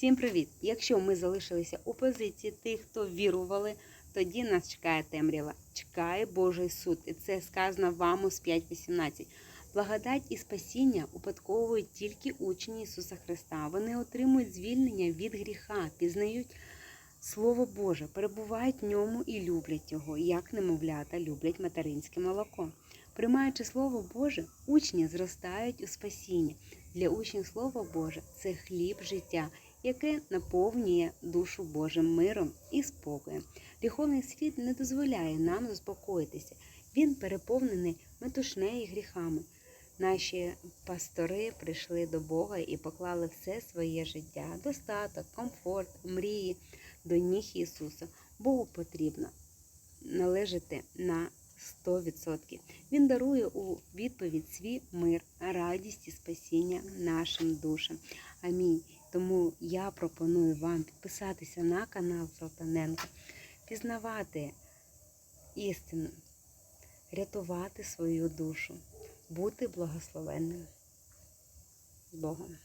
Всім привіт! Якщо ми залишилися у позиції тих, хто вірували, тоді нас чекає темрява, чекає Божий суд. І це сказано в Амос 5.18. Благодать і спасіння упадковують тільки учні Ісуса Христа. Вони отримують звільнення від гріха, пізнають Слово Боже, перебувають в ньому і люблять його, як немовлята люблять материнське молоко. Приймаючи Слово Боже, учні зростають у спасіння. Для учнів Слово Боже це хліб життя, яке наповнює душу Божим миром і спокоєм. Гріховний світ не дозволяє нам заспокоїтися. Він переповнений метушнею гріхами. Наші пастори прийшли до Бога і поклали все своє життя, достаток, комфорт, мрії до ніг Ісуса. Богу потрібно належати на 100%. Він дарує у відповідь свій мир, радість і спасіння нашим душам. Амінь. Тому я пропоную вам підписатися на канал Золотаненко, пізнавати істину, рятувати свою душу, бути благословенним з Богом.